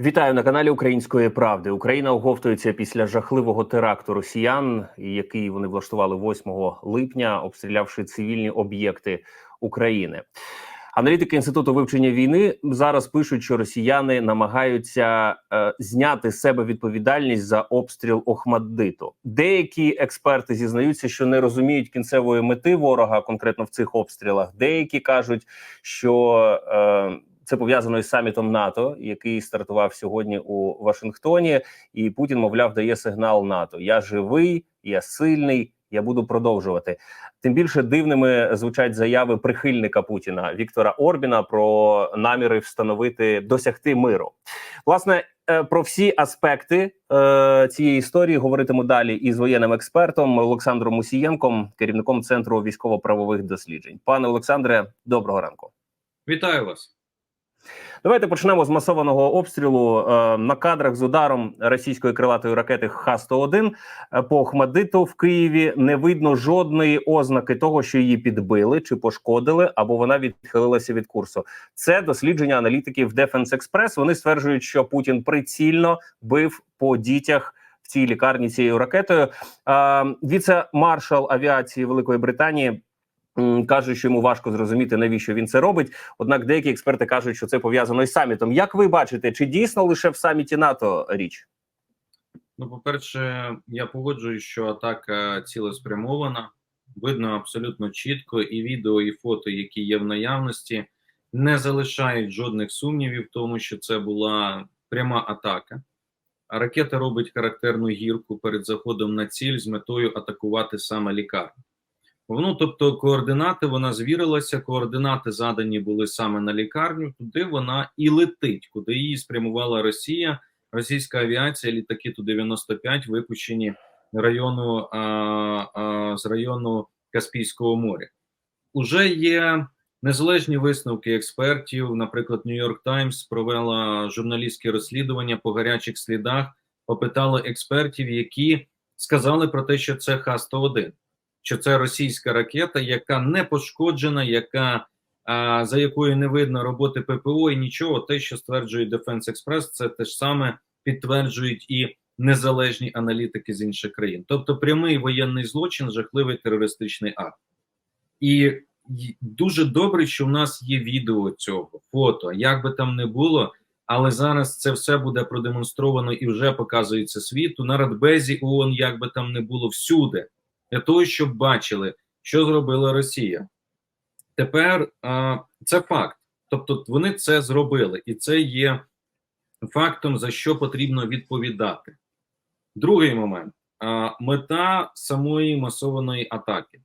Вітаю на каналі Української правди. Україна оговтується після жахливого теракту росіян, який вони влаштували 8 липня, обстрілявши цивільні об'єкти України. Аналітики інституту вивчення війни зараз пишуть, що росіяни намагаються е, зняти з себе відповідальність за обстріл Охмаддиту. Деякі експерти зізнаються, що не розуміють кінцевої мети ворога конкретно в цих обстрілах. Деякі кажуть, що е, це пов'язано із самітом НАТО, який стартував сьогодні у Вашингтоні, і Путін, мовляв, дає сигнал НАТО: Я живий, я сильний, я буду продовжувати. Тим більше дивними звучать заяви прихильника Путіна Віктора Орбіна про наміри встановити досягти миру. Власне е, про всі аспекти е, цієї історії говоритиму далі із воєнним експертом Олександром Мусієнком, керівником центру військово-правових досліджень. Пане Олександре, доброго ранку. Вітаю вас. Давайте почнемо з масованого обстрілу е, на кадрах з ударом російської крилатої ракети Х-101 е, по Охмадиту в Києві. Не видно жодної ознаки того, що її підбили чи пошкодили, або вона відхилилася від курсу. Це дослідження аналітиків Defense Express. Вони стверджують, що Путін прицільно бив по дітях. В цій лікарні цією ракетою Е, віце-маршал авіації Великої Британії каже, що йому важко зрозуміти, навіщо він це робить. Однак деякі експерти кажуть, що це пов'язано із самітом. Як ви бачите, чи дійсно лише в саміті НАТО річ? Ну, по-перше, я погоджуюсь, що атака цілеспрямована, видно абсолютно чітко, і відео, і фото, які є в наявності, не залишають жодних сумнівів в тому, що це була пряма атака. А ракета робить характерну гірку перед заходом на ціль з метою атакувати саме лікарню. Ну, тобто, координати вона звірилася, координати задані були саме на лікарню, туди вона і летить, куди її спрямувала Росія. Російська авіація, літаки Ту-95 випущені району а, а, з району Каспійського моря. Уже є незалежні висновки експертів. Наприклад, Нью-Йорк Таймс провела журналістське розслідування по гарячих слідах, опитала експертів, які сказали про те, що це Х-101, що це російська ракета, яка не пошкоджена, яка а, за якою не видно роботи ППО і нічого. Те, що стверджує Defense Express, це те ж саме підтверджують і незалежні аналітики з інших країн. Тобто, прямий воєнний злочин, жахливий терористичний акт. І дуже добре, що в нас є відео цього, фото, як би там не було. Але зараз це все буде продемонстровано і вже показується світу на Радбезі ООН, як би там не було всюди, для того, щоб бачили, що зробила Росія. Тепер а, це факт. Тобто вони це зробили, і це є фактом, за що потрібно відповідати. Другий момент а, мета самої масованої атаки,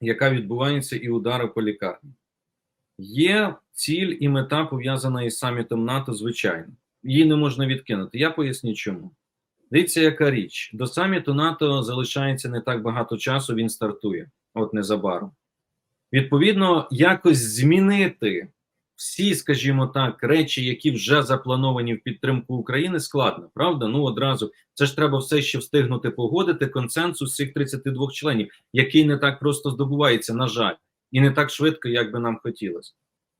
яка відбувається і удари по лікарні. Є ціль і мета пов'язана із самітом НАТО, звичайно. Її не можна відкинути. Я поясню чому. Дивіться, яка річ. До саміту НАТО залишається не так багато часу, він стартує, от незабаром. Відповідно, якось змінити всі, скажімо так, речі, які вже заплановані в підтримку України, складно, правда? Ну одразу це ж треба все ще встигнути погодити консенсус цих 32 членів, який не так просто здобувається, на жаль, і не так швидко, як би нам хотілося.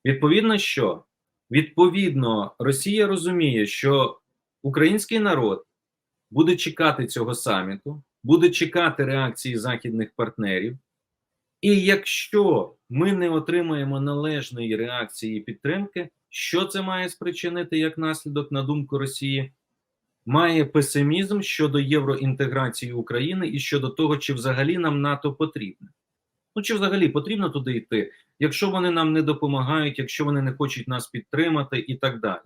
Відповідно, що відповідно Росія розуміє, що український народ буде чекати цього саміту, буде чекати реакції західних партнерів. І якщо ми не отримаємо належної реакції і підтримки, що це має спричинити як наслідок, на думку Росії, має песимізм щодо євроінтеграції України і щодо того, чи взагалі нам НАТО потрібне. Ну чи взагалі потрібно туди йти, якщо вони нам не допомагають, якщо вони не хочуть нас підтримати і так далі.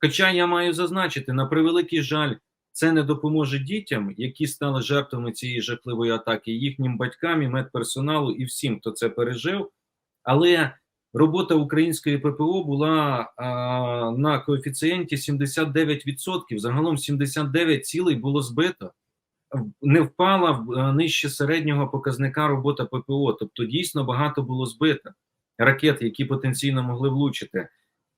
Хоча я маю зазначити, на превеликий жаль, це не допоможе дітям, які стали жертвами цієї жахливої атаки, їхнім батькам, і медперсоналу і всім, хто це пережив. Але робота української ППО була а, на коефіцієнті 79%. Загалом 79 цілей було збито. Не впала е, нижче середнього показника робота ППО. Тобто, дійсно багато було збито ракет, які потенційно могли влучити.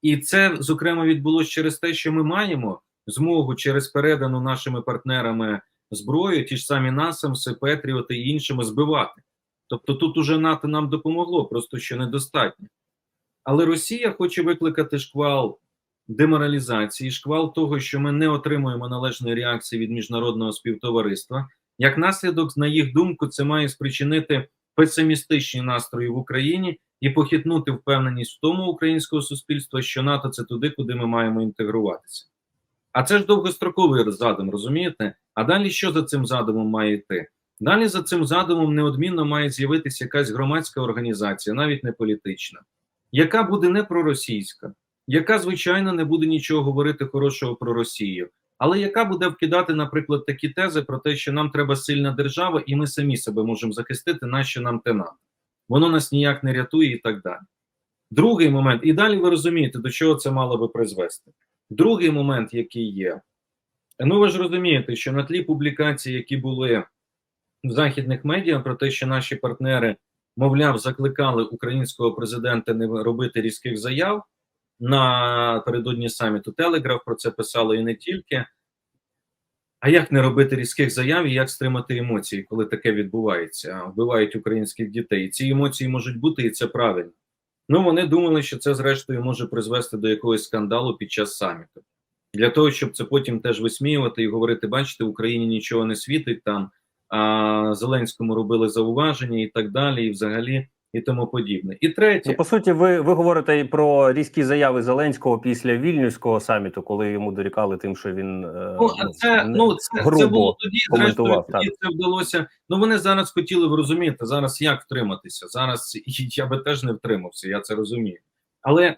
І це зокрема відбулося через те, що ми маємо змогу через передану нашими партнерами зброю, ті ж самі Насамси, Петріоти і іншими збивати. Тобто тут уже НАТО нам допомогло, просто що недостатньо. Але Росія хоче викликати шквал деморалізації, шквал того, що ми не отримуємо належної реакції від міжнародного співтовариства. Як наслідок, на їх думку, це має спричинити песимістичні настрої в Україні і похитнути впевненість в тому українського суспільства, що НАТО це туди, куди ми маємо інтегруватися. А це ж довгостроковий задум, розумієте? А далі що за цим задумом має йти? Далі за цим задумом неодмінно має з'явитися якась громадська організація, навіть не політична, яка буде не проросійська, яка, звичайно, не буде нічого говорити хорошого про Росію, але яка буде вкидати, наприклад, такі тези про те, що нам треба сильна держава, і ми самі себе можемо захистити, нащо нам те НАТО. Воно нас ніяк не рятує і так далі. Другий момент, і далі ви розумієте, до чого це мало би призвести. Другий момент, який є, ну ви ж розумієте, що на тлі публікацій, які були в західних медіа, про те, що наші партнери, мовляв, закликали українського президента не робити різких заяв напередодні саміту Телеграф про це писали і не тільки. А як не робити різких заяв і як стримати емоції, коли таке відбувається? Вбивають українських дітей. Ці емоції можуть бути, і це правильно. Ну вони думали, що це зрештою може призвести до якогось скандалу під час саміту. Для того, щоб це потім теж висміювати і говорити: бачите, в Україні нічого не світить там, а Зеленському робили зауваження і так далі, і взагалі, і тому подібне. І третє, Ну, по суті, ви, ви говорите і про різкі заяви Зеленського після вільнюського саміту, коли йому дорікали тим, що він е, Ну, а це не- ну це, грубо це було тоді. Зрештою, коментував, тоді це вдалося. Ну вони зараз хотіли ви розумієте, зараз як втриматися? Зараз я би теж не втримався, я це розумію. Але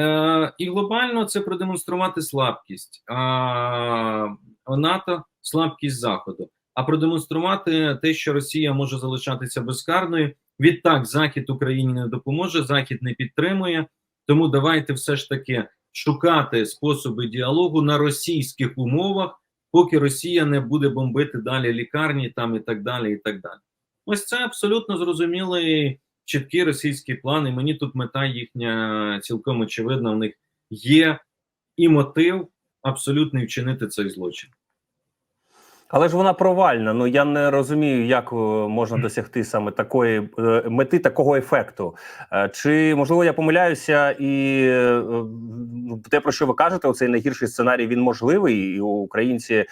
е, і глобально це продемонструвати слабкість а, НАТО, слабкість Заходу, а продемонструвати те, що Росія може залишатися безкарною. Відтак, Захід Україні не допоможе, Захід не підтримує. Тому давайте все ж таки шукати способи діалогу на російських умовах, поки Росія не буде бомбити далі лікарні там і так далі. і так далі. Ось це абсолютно зрозумілий чіткий російський план, і мені тут мета їхня цілком очевидна. В них є і мотив абсолютний вчинити цей злочин. Але ж вона провальна. Ну я не розумію, як е, можна досягти саме такої е, мети, такого ефекту. Е, Чи можливо я помиляюся, і те, про що ви кажете, оцей найгірший сценарій він можливий, і українці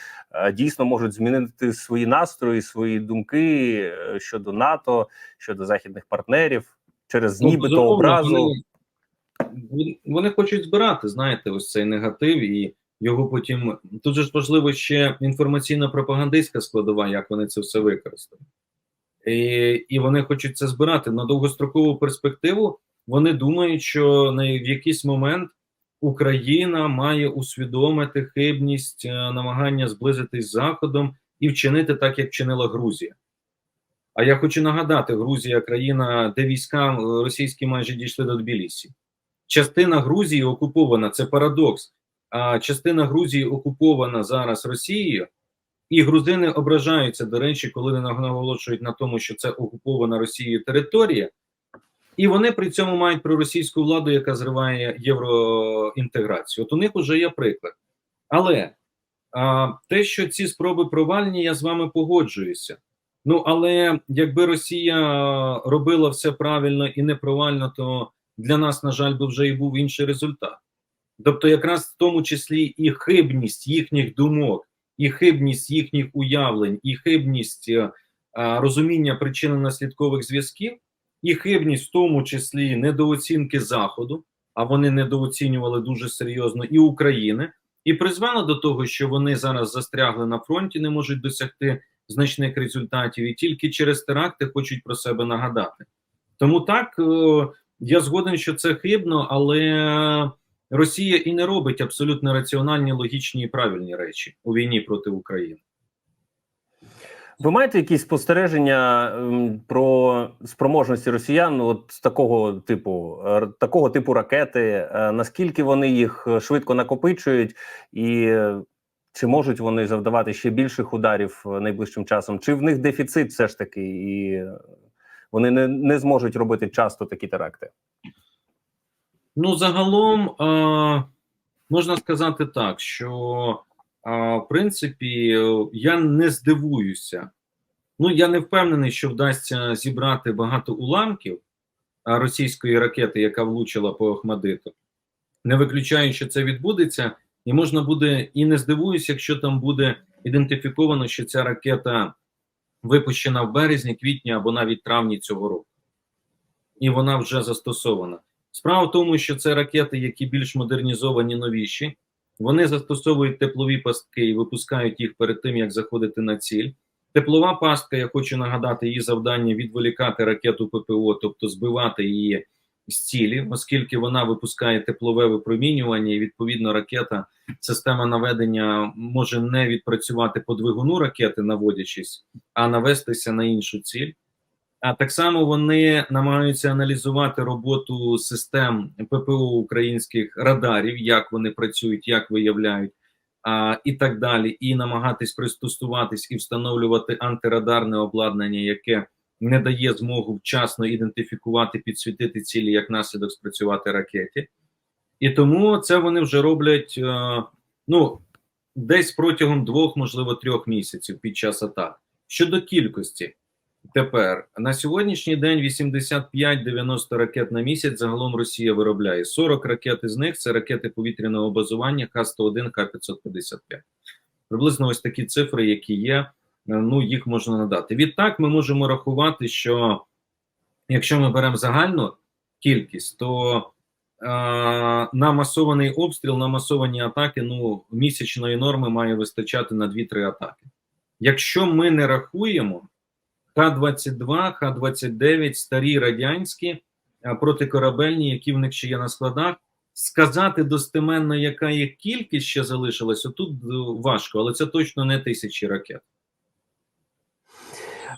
дійсно можуть змінити свої настрої, свої думки щодо НАТО, щодо західних партнерів через Ну, нібито образу. Вони хочуть збирати, знаєте, ось цей негатив, і його потім тут же ж важливо ще інформаційно-пропагандистська складова, як вони це все використають. І, і вони хочуть це збирати на довгострокову перспективу. Вони думають, що на в якийсь момент Україна має усвідомити хибність е, намагання зблизитись з Заходом і вчинити так, як вчинила Грузія. А я хочу нагадати: Грузія країна, де війська е, російські майже дійшли до Тбілісі. Частина Грузії окупована, це парадокс. А частина Грузії окупована зараз Росією, і грузини ображаються, до речі, коли вони наголошують на тому, що це окупована Росією територія, і вони при цьому мають проросійську владу, яка зриває євроінтеграцію. От у них вже є приклад. Але а, те, що ці спроби провальні, я з вами погоджуюся. Ну але якби Росія робила все правильно і не провально, то для нас, на жаль, би вже і був інший результат. Тобто, якраз в тому числі і хибність їхніх думок, і хибність їхніх уявлень, і хибність е, а, розуміння причинно-наслідкових зв'язків, і хибність в тому числі недооцінки Заходу, а вони недооцінювали дуже серйозно і України, і призвела до того, що вони зараз застрягли на фронті, не можуть досягти значних результатів, і тільки через теракти хочуть про себе нагадати. Тому так е, я згоден, що це хибно, але Росія і не робить абсолютно раціональні, логічні і правильні речі у війні проти України. Ви маєте якісь спостереження ем, про спроможності росіян ну, от з такого типу, такого типу ракети? Е, Наскільки вони їх е, швидко накопичують, і е, чи можуть вони завдавати ще більших ударів найближчим часом? Чи в них дефіцит все ж таки, і вони не, не зможуть робити часто такі теракти? Ну, загалом можна сказати так, що в принципі я не здивуюся. Ну, я не впевнений, що вдасться зібрати багато уламків російської ракети, яка влучила по Охмадиту. Не виключаю, що це відбудеться, і можна буде, і не здивуюся, якщо там буде ідентифіковано, що ця ракета випущена в березні, квітні або навіть травні цього року. І вона вже застосована. Справа в тому, що це ракети, які більш модернізовані, новіші. Вони застосовують теплові пастки і випускають їх перед тим, як заходити на ціль. Теплова пастка, я хочу нагадати, її завдання відволікати ракету ППО, тобто збивати її з цілі, оскільки вона випускає теплове випромінювання, і відповідно ракета, система наведення може не відпрацювати по двигуну ракети, наводячись, а навестися на іншу ціль. А так само вони намагаються аналізувати роботу систем ППО українських радарів, як вони працюють, як виявляють, а, і так далі, і намагатись пристосуватись і встановлювати антирадарне обладнання, яке не дає змогу вчасно ідентифікувати, підсвітити цілі, як наслідок спрацювати ракеті. І тому це вони вже роблять е, ну, десь протягом двох, можливо, трьох місяців під час атак. Щодо кількості, тепер на сьогоднішній день 85-90 ракет на місяць загалом Росія виробляє. 40 ракет із них це ракети повітряного базування Х-101, Х-555. Приблизно ось такі цифри, які є, е, ну їх можна надати. Відтак, ми можемо рахувати, що якщо ми беремо загальну кількість, то е, на масований обстріл, на масовані атаки, ну місячної норми має вистачати на 2-3 атаки. Якщо ми не рахуємо Х-22, Х-29, старі радянські а, протикорабельні, які в них ще є на складах. Сказати достеменно, яка їх кількість ще залишилась, отут е, важко, але це точно не тисячі ракет.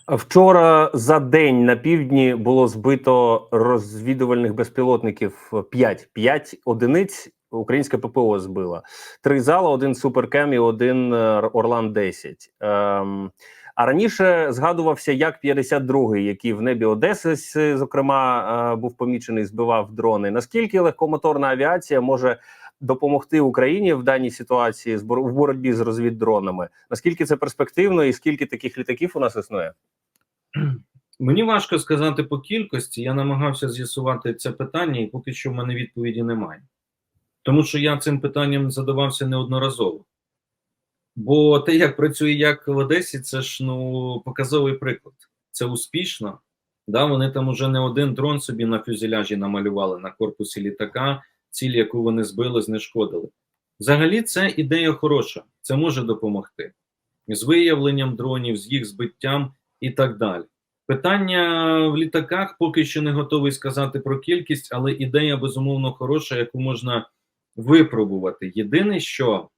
Вчора за день на півдні було збито розвідувальних безпілотників 5. 5 одиниць українське ППО збила. Три зала, один суперкем і один е, Орлан 10. Ем, а раніше згадувався як 52-й, який в небі Одеси, зокрема, е, був помічений, збивав дрони. Наскільки легкомоторна авіація може допомогти Україні в даній ситуації в боротьбі з розвіддронами? Наскільки це перспективно, і скільки таких літаків у нас існує? Мені важко сказати по кількості. Я намагався з'ясувати це питання, і поки що в мене відповіді немає. Тому що я цим питанням задавався неодноразово. Бо те, як працює як в Одесі, це ж ну показовий приклад. Це успішно. Да, вони там уже не один дрон собі на фюзеляжі намалювали на корпусі літака, ціль, яку вони збили, знешкодили. Взагалі, це ідея хороша, це може допомогти з виявленням дронів, з їх збиттям і так далі. Питання в літаках поки що не готовий сказати про кількість, але ідея безумовно хороша, яку можна випробувати. Єдине, що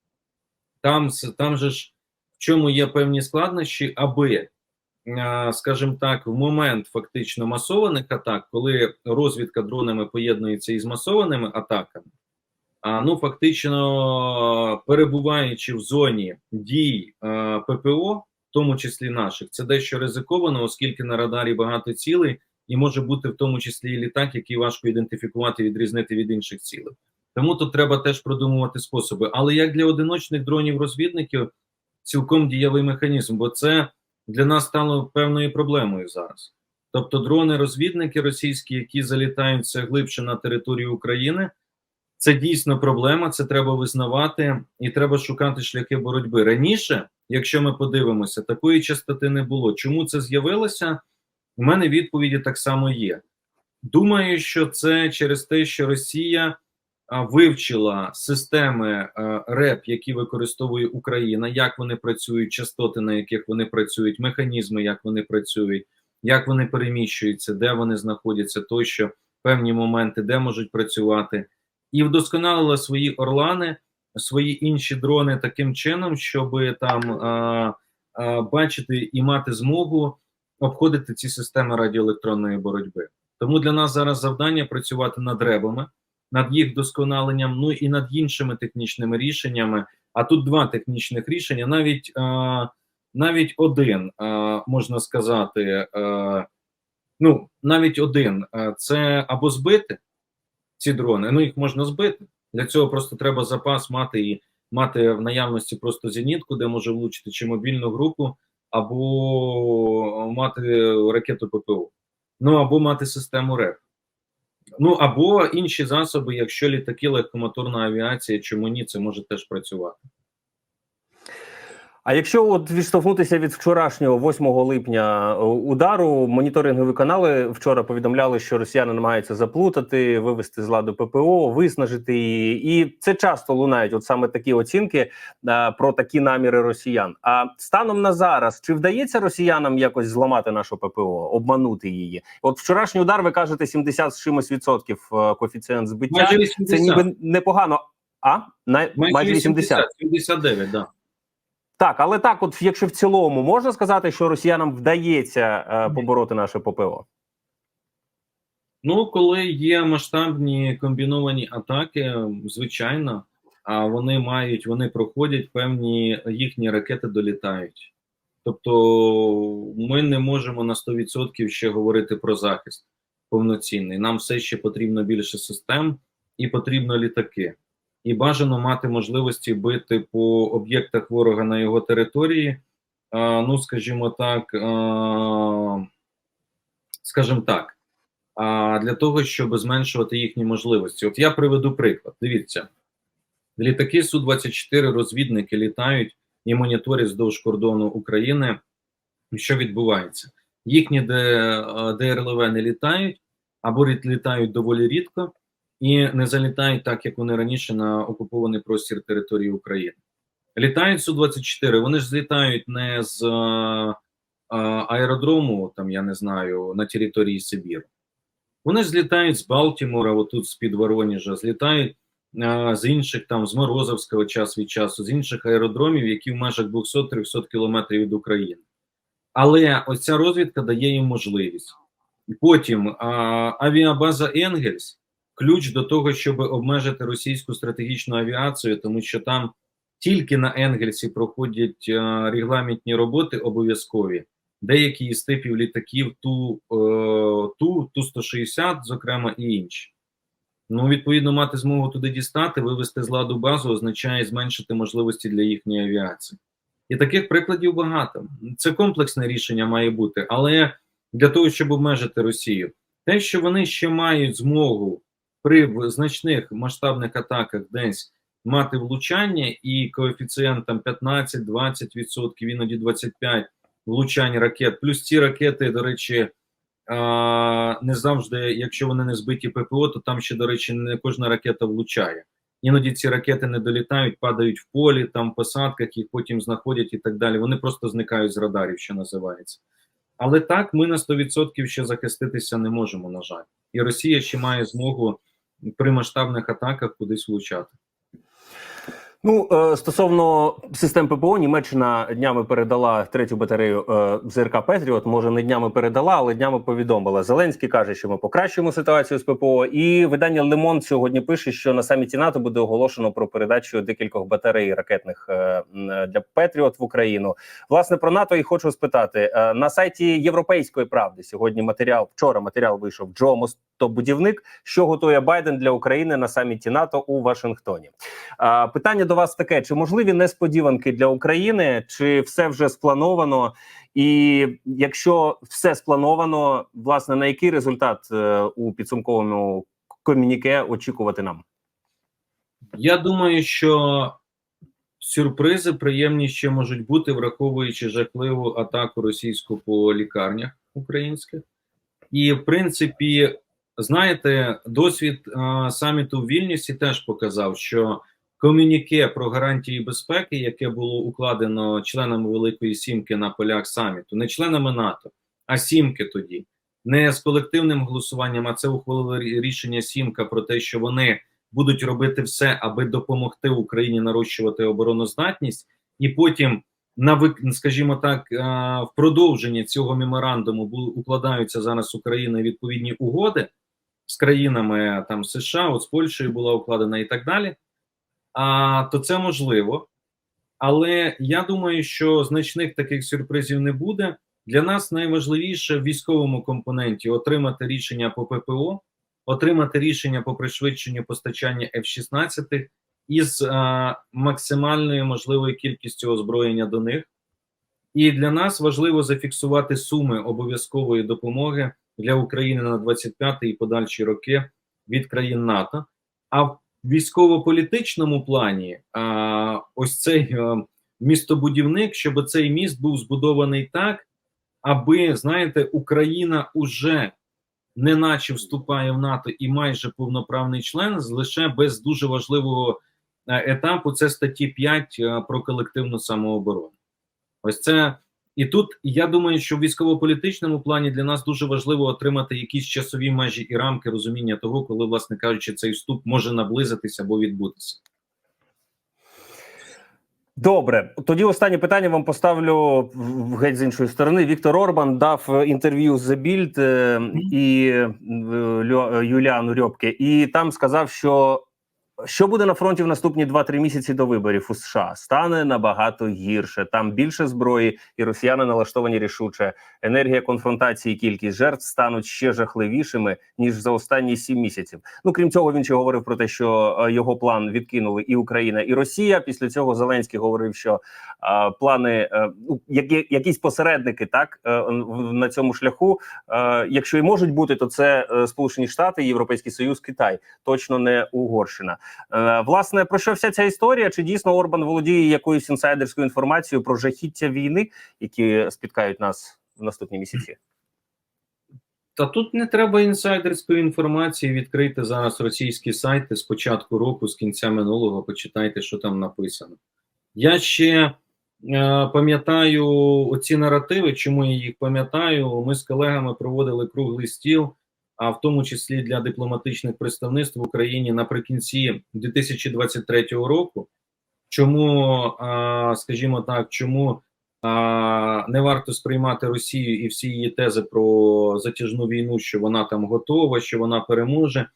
там, там же ж в чому є певні складнощі, аби, скажімо так, в момент фактично масованих атак, коли розвідка дронами поєднується із масованими атаками, а ну фактично перебуваючи в зоні дій ППО, в тому числі наших, це дещо ризиковано, оскільки на радарі багато цілей, і може бути в тому числі і літак, який важко ідентифікувати, відрізнити від інших цілей. Тому тут треба теж продумувати способи. Але як для одиночних дронів-розвідників, цілком дієвий механізм, бо це для нас стало певною проблемою зараз. Тобто, дрони-розвідники російські, які залітають все глибше на територію України, це дійсно проблема, це треба визнавати, і треба шукати шляхи боротьби. Раніше, якщо ми подивимося, такої частоти не було. Чому це з'явилося? У мене відповіді так само є. Думаю, що це через те, що Росія вивчила системи РЕП, які використовує Україна, як вони працюють, частоти, на яких вони працюють, механізми, як вони працюють, як вони переміщуються, де вони знаходяться, тощо певні моменти, де можуть працювати, і вдосконалила свої орлани, свої інші дрони таким чином, щоб там а, а, бачити і мати змогу обходити ці системи радіоелектронної боротьби. Тому для нас зараз завдання працювати над ребами, над їх досконаленням, ну і над іншими технічними рішеннями. А тут два технічних рішення, навіть а, навіть один а, можна сказати, а, ну навіть один а, це або збити ці дрони. Ну їх можна збити. Для цього просто треба запас мати і мати в наявності просто зенітку, де може влучити чи мобільну групу, або мати ракету ППО. Ну або мати систему РЕП. Ну або інші засоби, якщо літаки, легкомоторна авіація, чому ні, це може теж працювати. А якщо от відштовхнутися від вчорашнього 8 липня е, удару, моніторингові канали вчора повідомляли, що росіяни намагаються заплутати, вивести з ладу ППО, виснажити її, і це часто лунають. От саме такі оцінки а, про такі наміри росіян. А станом на зараз чи вдається росіянам якось зламати нашу ППО, обманути її? От вчорашній удар, ви кажете, 70 з чимось відсотків е, коефіцієнт збиття. Майже Це ніби непогано. А на майже 80. 79, да. Так, але так, от якщо в цілому можна сказати, що росіянам вдається е, побороти наше ППО? Ну, коли є масштабні комбіновані атаки, звичайно, а вони мають, вони проходять певні їхні ракети долітають. Тобто ми не можемо на 100% ще говорити про захист повноцінний. Нам все ще потрібно більше систем і потрібно літаки. І бажано мати можливості бити по об'єктах ворога на його території. Ну, скажімо так, скажімо так, для того, щоб зменшувати їхні можливості. От я приведу приклад. Дивіться, літаки Су-24 розвідники літають і моніторять вздовж кордону України. Що відбувається? Їхні ДРЛВ не літають або літають доволі рідко і не залітають так, як вони раніше на окупований простір території України. Літають Су-24, вони ж злітають не з а, аеродрому, там я не знаю, на території Сибіру. Вони злітають з Балтімора, отут з-під Воронежа, злітають а, з інших там з Морозовського час від часу, з інших аеродромів, які в межах 200-300 кілометрів від України. Але ось ця розвідка дає їм можливість. Потім а, авіабаза Енгельс ключ до того, щоб обмежити російську стратегічну авіацію, тому що там тільки на Енгельсі проходять а, регламентні роботи обов'язкові. Деякі із типів літаків ту, е, ту, ту 160, зокрема, і інші. Ну, відповідно, мати змогу туди дістати, вивести з ладу базу означає зменшити можливості для їхньої авіації. І таких прикладів багато. Це комплексне рішення має бути, але для того, щоб обмежити Росію, те, що вони ще мають змогу при значних масштабних атаках десь мати влучання і коефіцієнт там 15-20%, іноді 25% влучань ракет, плюс ці ракети, до речі, не завжди, якщо вони не збиті ППО, то там ще, до речі, не кожна ракета влучає. Іноді ці ракети не долітають, падають в полі, там посадках, їх потім знаходять і так далі. Вони просто зникають з радарів, що називається. Але так ми на 100% ще захиститися не можемо, на жаль. І Росія ще має змогу при масштабних атаках кудись влучати. Ну е, стосовно систем ППО, Німеччина днями передала третю батарею е, ЗРК Петріот. Може не днями передала, але днями повідомила. Зеленський каже, що ми покращуємо ситуацію з ППО. І видання Лемон сьогодні пише, що на саміті НАТО буде оголошено про передачу декількох батарей ракетних е, для Петріот в Україну. Власне про НАТО і хочу спитати на сайті Європейської правди. Сьогодні матеріал вчора матеріал вийшов Джо Мостобудівник, що готує Байден для України на саміті НАТО у Вашингтоні. Питання до вас таке: чи можливі несподіванки для України, чи все вже сплановано? І якщо все сплановано, власне, на який результат е, у підсумковому комюніке очікувати нам? Я думаю, що сюрпризи приємні ще можуть бути, враховуючи жахливу атаку російську по лікарнях українських, і в принципі, знаєте, досвід а, саміту в Вільнюсі теж показав, що комюніке про гарантії безпеки, яке було укладено членами Великої Сімки на полях саміту, не членами НАТО, а Сімки тоді, не з колективним голосуванням, а це ухвалило рішення Сімка про те, що вони будуть робити все, аби допомогти Україні нарощувати обороноздатність, і потім на скажімо так, в продовження цього меморандуму укладаються зараз Україна відповідні угоди з країнами там США, от з Польщею була укладена і так далі а, то це можливо. Але я думаю, що значних таких сюрпризів не буде. Для нас найважливіше в військовому компоненті отримати рішення по ППО, отримати рішення по пришвидшенню постачання F-16 із а, максимальною можливою кількістю озброєння до них. І для нас важливо зафіксувати суми обов'язкової допомоги для України на 25 і подальші роки від країн НАТО. А в військово-політичному плані а, ось цей а, містобудівник, щоб цей міст був збудований так, аби знаєте, Україна уже неначе вступає в НАТО і майже повноправний член, лише без дуже важливого е, етапу. Це статті 5 е, про колективну самооборону. Ось це і тут я думаю, що в військово-політичному плані для нас дуже важливо отримати якісь часові межі і рамки розуміння того, коли, власне кажучи, цей вступ може наблизитися або відбутися. Добре, тоді останнє питання вам поставлю геть з іншої сторони. Віктор Орбан дав інтерв'ю з Bild е, і е, Юліану Рьопке, і там сказав, що що буде на фронті в наступні 2-3 місяці до виборів у США стане набагато гірше. Там більше зброї, і росіяни налаштовані рішуче. Енергія конфронтації, кількість жертв стануть ще жахливішими ніж за останні 7 місяців. Ну крім цього, він ще говорив про те, що е, його план відкинули і Україна, і Росія. Після цього Зеленський говорив, що е, плани е, ну, які, якісь посередники, так на цьому шляху, е, якщо і можуть бути, то це Сполучені Штати, Європейський Союз, Китай, точно не Угорщина. Е, Власне, про що вся ця історія? Чи дійсно Орбан володіє якоюсь інсайдерською інформацією про жахіття війни, які спіткають нас в наступні місяці? Та тут не треба інсайдерської інформації. Відкрийте зараз російські сайти з початку року, з кінця минулого, почитайте, що там написано. Я ще е, пам'ятаю оці наративи. Чому я їх пам'ятаю? Ми з колегами проводили круглий стіл, а в тому числі для дипломатичних представництв в Україні наприкінці 2023 року. Чому, скажімо так, чому не варто сприймати Росію і всі її тези про затяжну війну, що вона там готова, що вона переможе.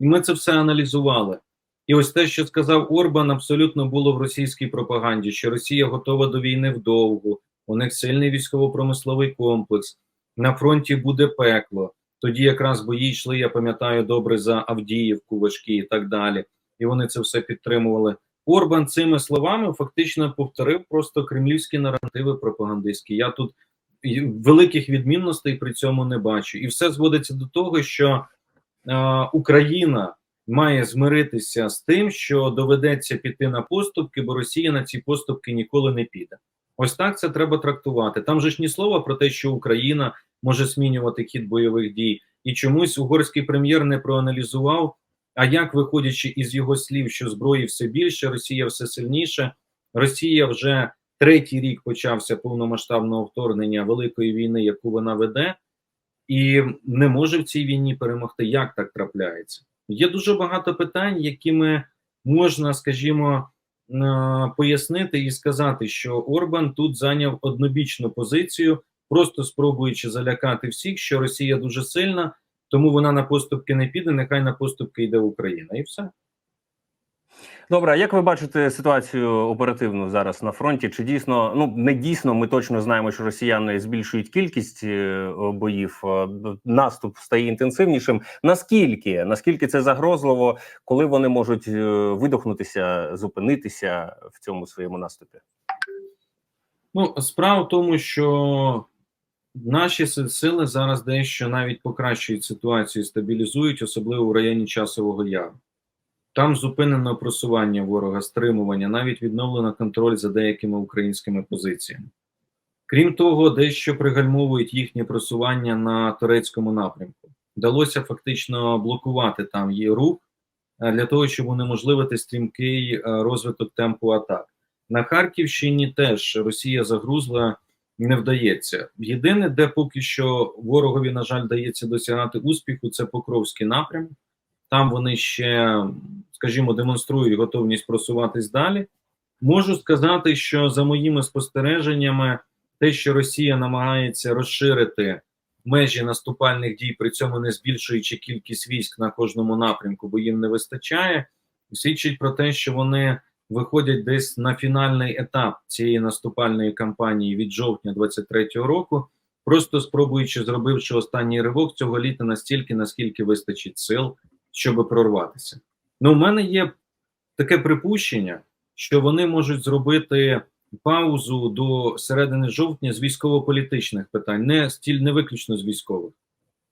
І ми це все аналізували. І ось те, що сказав Орбан, абсолютно було в російській пропаганді, що Росія готова до війни вдовгу, у них сильний військово-промисловий комплекс, на фронті буде пекло. Тоді якраз бої йшли, я пам'ятаю добре за Авдіївку, важкі і так далі. І вони це все підтримували. Орбан цими словами фактично повторив просто кремлівські наративи пропагандистські. Я тут великих відмінностей при цьому не бачу. І все зводиться до того, що е, Україна має змиритися з тим, що доведеться піти на поступки, бо Росія на ці поступки ніколи не піде. Ось так це треба трактувати. Там же ж ні слова про те, що Україна може змінювати хід бойових дій, і чомусь угорський прем'єр не проаналізував. А як, виходячи із його слів, що зброї все більше, Росія все сильніше, Росія вже третій рік почався повномасштабного вторгнення великої війни, яку вона веде, і не може в цій війні перемогти. Як так трапляється? Є дуже багато питань, якими можна, скажімо, е, пояснити і сказати, що Орбан тут зайняв однобічну позицію, просто спробуючи залякати всіх, що Росія дуже сильна. Тому вона на поступки не піде, нехай на поступки йде Україна, і все. Добре, а як ви бачите ситуацію оперативну зараз на фронті? Чи дійсно ну не дійсно? Ми точно знаємо, що росіяни збільшують кількість е, боїв. Наступ стає інтенсивнішим. Наскільки наскільки це загрозливо, коли вони можуть е, видохнутися, зупинитися в цьому своєму наступі? Ну, справа в тому, що наші сили зараз дещо навіть покращують ситуацію, стабілізують, особливо в районі часового яру. Там зупинено просування ворога, стримування, навіть відновлено контроль за деякими українськими позиціями. Крім того, дещо пригальмовують їхнє просування на турецькому напрямку. Вдалося фактично блокувати там її рух е, для того, щоб унеможливити стрімкий е, розвиток темпу атак. На Харківщині теж Росія загрузла не вдається. Єдине, де поки що ворогові, на жаль, дається досягати успіху, це Покровський напрямок. Там вони ще, скажімо, демонструють готовність просуватись далі. Можу сказати, що за моїми спостереженнями, те, що Росія намагається розширити межі наступальних дій, при цьому не збільшуючи кількість військ на кожному напрямку, бо їм не вистачає, свідчить про те, що вони виходять десь на фінальний етап цієї наступальної кампанії від жовтня 23-го року, просто спробуючи зробивши останній ривок цього літа настільки, наскільки вистачить сил, щоб прорватися. Ну, у мене є таке припущення, що вони можуть зробити паузу до середини жовтня з військово-політичних питань, не стіль не виключно з військових.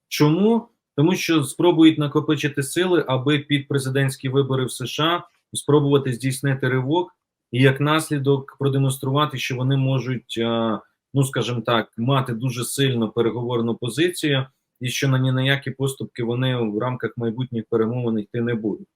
Чому? тому що спробують накопичити сили, аби під президентські вибори в США спробувати здійснити ривок і як наслідок продемонструвати, що вони можуть, е, ну скажімо так, мати дуже сильну переговорну позицію, і що на ні на які поступки вони в рамках майбутніх перемовин йти не будуть.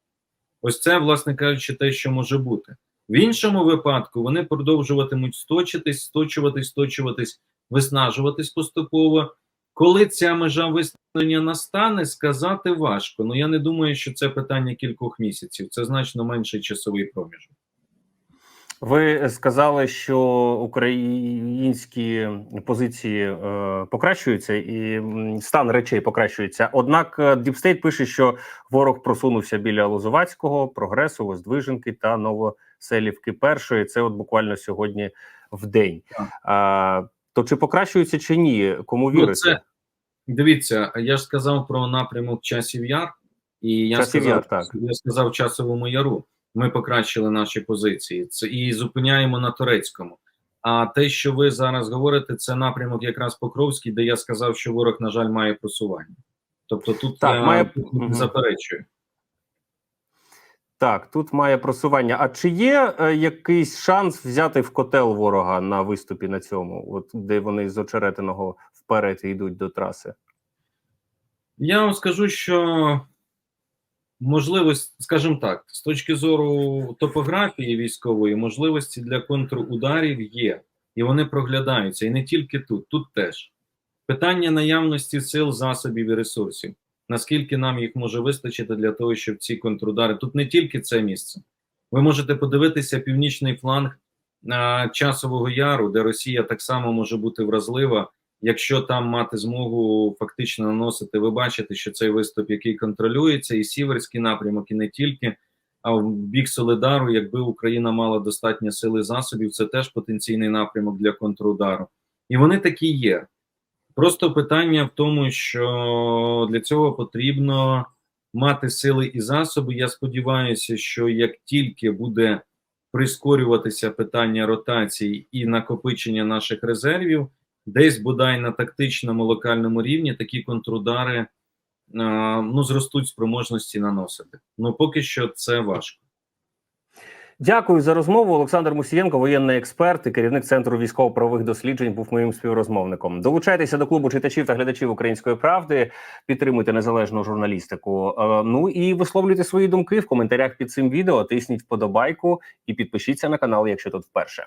Ось це, власне кажучи, те, що може бути. В іншому випадку вони продовжуватимуть сточитись, сточуватись, сточуватись, виснажуватись поступово. Коли ця межа виснаження настане, сказати важко. Ну я не думаю, що це питання кількох місяців. Це значно менший часовий проміжок. Ви сказали, що українські позиції е, покращуються і стан речей покращується. Однак е, Діпстейт пише, що ворог просунувся біля Лозовацького, прогресу, Воздвиженки та Новоселівки. Першої це от буквально сьогодні в день. Так. То чи покращується чи ні? Кому Ну, це- Дивіться, я ж сказав про напрямок часів яр, і я Часів сказав, Яр, так. я сказав часовому яру. Ми покращили наші позиції. Це і зупиняємо на турецькому. А те, що ви зараз говорите, це напрямок якраз Покровський, де я сказав, що ворог, на жаль, має просування. Тобто тут Так, я має- не заперечую. Так, тут має просування. А чи є е, якийсь шанс взяти в котел ворога на виступі на цьому, от де вони з очеретиного вперед йдуть до траси? Я вам скажу, що можливість, скажімо так, з точки зору топографії військової, можливості для контрударів є, і вони проглядаються. І не тільки тут, тут теж. Питання наявності сил, засобів і ресурсів. Наскільки нам їх може вистачити для того, щоб ці контрудари. Тут не тільки це місце. Ви можете подивитися північний фланг а, часового яру, де Росія так само може бути вразлива якщо там мати змогу фактично наносити, ви бачите, що цей виступ, який контролюється, і сіверський напрямок, і не тільки, а в бік Солидару, якби Україна мала достатньо сили засобів, це теж потенційний напрямок для контрудару. І вони такі є. Просто питання в тому, що для цього потрібно мати сили і засоби. Я сподіваюся, що як тільки буде прискорюватися питання ротації і накопичення наших резервів, десь бодай на тактичному локальному рівні такі контрудари ну, зростуть спроможності наносити. Ну поки що це важко. Дякую за розмову. Олександр Мусієнко, воєнний експерт і керівник центру військово-правових досліджень, був моїм співрозмовником. Долучайтеся до клубу читачів та глядачів української правди. Підтримуйте незалежну журналістику. Е, Ну і висловлюйте свої думки в коментарях під цим відео. Тисніть вподобайку і підпишіться на канал, якщо тут вперше.